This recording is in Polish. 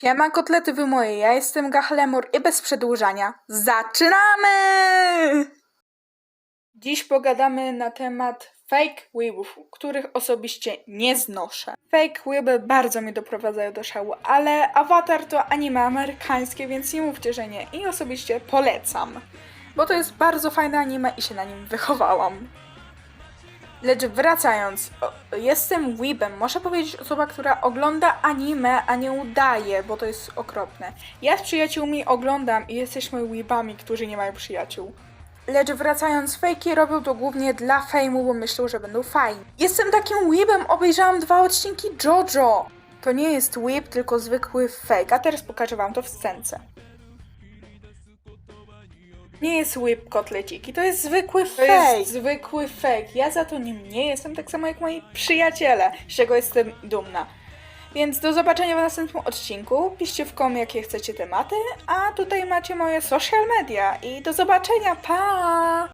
Siema kotlety wy moje, ja jestem Gachlemur i bez przedłużania zaczynamy! Dziś pogadamy na temat fake weebów, których osobiście nie znoszę. Fake weeby bardzo mnie doprowadzają do szału, ale Avatar to anime amerykańskie, więc nie mówcie, że nie. I osobiście polecam, bo to jest bardzo fajne anime i się na nim wychowałam. Lecz wracając, jestem weebem. Muszę powiedzieć osoba, która ogląda anime, a nie udaje, bo to jest okropne. Ja z przyjaciółmi oglądam i jesteśmy weebami, którzy nie mają przyjaciół. Lecz wracając, fejki robią to głównie dla fejmu, bo myślą, że będą fajni. Jestem takim weebem, obejrzałam dwa odcinki JoJo. To nie jest weeb, tylko zwykły fake, a teraz pokażę wam to w scence. Nie jest whip kotleciki, to jest zwykły fake. jest zwykły fake. Ja za to nim nie jestem, tak samo jak moi przyjaciele, z czego jestem dumna. Więc do zobaczenia w następnym odcinku. Piszcie w kom, jakie chcecie tematy, a tutaj macie moje social media i do zobaczenia. Pa!